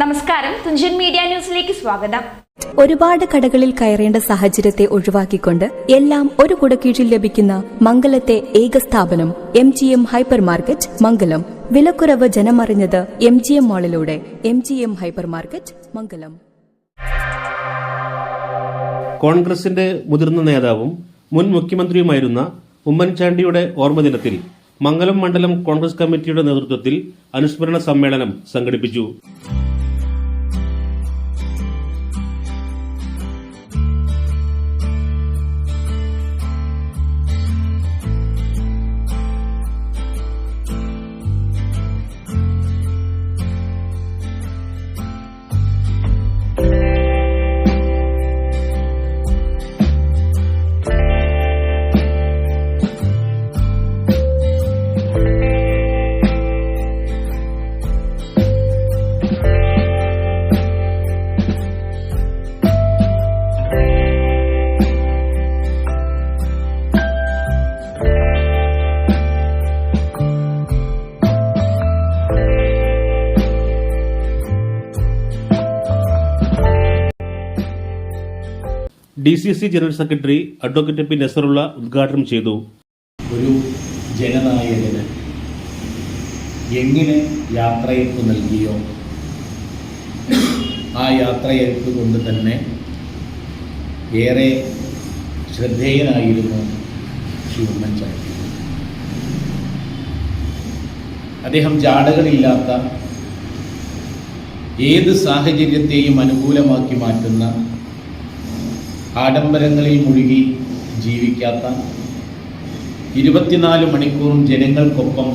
നമസ്കാരം. തുഞ്ചൻ മീഡിയ ന്യൂസിലേക്ക് സ്വാഗതം. ഒരുപാട് കടകളിൽ കയറേണ്ട സാഹചര്യത്തെ ഒഴിവാക്കിക്കൊണ്ട് എല്ലാം ഒരു കുടക്കീഴിൽ ലഭിക്കുന്ന മംഗലത്തെ ഏക സ്ഥാപനം M G M hyper market Mangalam. വിലക്കുറവ് ജനമറിഞ്ഞത് M G M മാളിലൂടെ M G M hyper market Mangalam. കോൺഗ്രസിന്റെ മുതിർന്ന നേതാവും മുൻ മുഖ്യമന്ത്രിയുമായിരുന്ന ഉമ്മൻചാണ്ടിയുടെ ഓർമ്മദിനത്തിൽ മംഗലം മണ്ഡലം കോൺഗ്രസ് കമ്മിറ്റിയുടെ നേതൃത്വത്തിൽ അനുസ്മരണ സമ്മേളനം സംഘടിപ്പിച്ചു. D C C general secretary advocate P Nasarulla ഉദ്ഘാടനം ചെയ്തു. ഒരു ജനനായകന് എങ്ങനെ യാത്രയപ്പ് നൽകിയോ? ആ യാത്രയപ്പ് കൊണ്ട് തന്നെ ഏറെ ശ്രദ്ധേയനായിരുന്നു ശ്രീ ഉമ്മൻചാണ്ടി അദ്ദേഹം ജാടകളില്ലാത്ത ഏത് സാഹചര്യത്തെയും അനുകൂലമാക്കി മാറ്റുന്ന ആഡംബരങ്ങളിൽ മുഴുകി ജീവിക്കാത്ത ഇരുപത്തിനാല് മണിക്കൂറും ജനങ്ങൾക്കൊപ്പം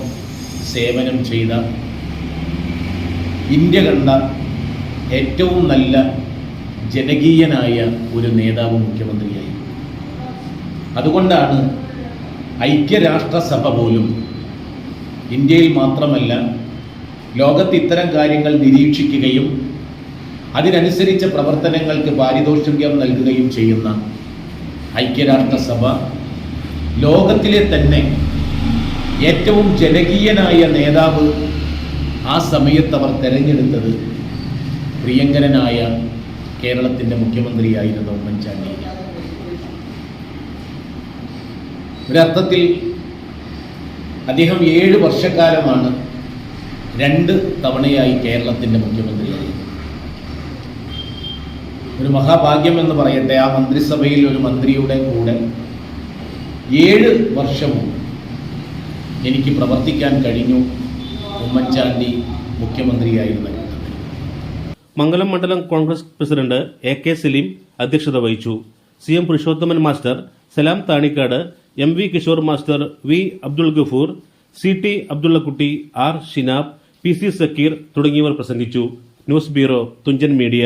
സേവനം ചെയ്ത ഇന്ത്യ കണ്ട ഏറ്റവും നല്ല ജനകീയനായ ഒരു നേതാവ് മുഖ്യമന്ത്രിയായി. അതുകൊണ്ടാണ് ഐക്യരാഷ്ട്രസഭ പോലും ഇന്ത്യയിൽ മാത്രമല്ല ലോകത്ത് ഇത്തരം കാര്യങ്ങൾ നിരീക്ഷിക്കുകയും അതിനനുസരിച്ച പ്രവർത്തനങ്ങൾക്ക് പാരിതോഷികം നൽകുകയും ചെയ്യുന്ന ഐക്യരാഷ്ട്രസഭ ലോകത്തിലെ തന്നെ ഏറ്റവും ജനകീയനായ നേതാവ് ആ സമയത്ത് അവർ തെരഞ്ഞെടുത്തത് പ്രിയങ്കരനായ കേരളത്തിന്റെ മുഖ്യമന്ത്രിയായിരുന്ന ഉമ്മൻചാണ്ടി. ഒരർത്ഥത്തിൽ അദ്ദേഹം ഏഴ് വർഷക്കാലമാണ് രണ്ട് തവണയായി കേരളത്തിന്റെ മുഖ്യമന്ത്രിയായി. ഒരു മഹാഭാഗ്യം എന്ന് പറയട്ടെ ആ മന്ത്രിസഭയിൽ ഒരു മന്ത്രിയുടെ കൂടെ ഏഴ് വർഷവും എനിക്ക് പ്രവർത്തിക്കാൻ കഴിഞ്ഞു. ഉമ്മൻചാണ്ടി മുഖ്യമന്ത്രിയായിരുന്നു മംഗലം മണ്ഡലം Congress president A K Salim അധ്യക്ഷത വഹിച്ചു. C M Purushothaman master Salam Thanikkad M V Kishore master V Abdul Gafoor C T Abdullakutty R Shinab P C Zakir തുടങ്ങിയവർ പ്രസംഗിച്ചു. News bureau Thunchan media.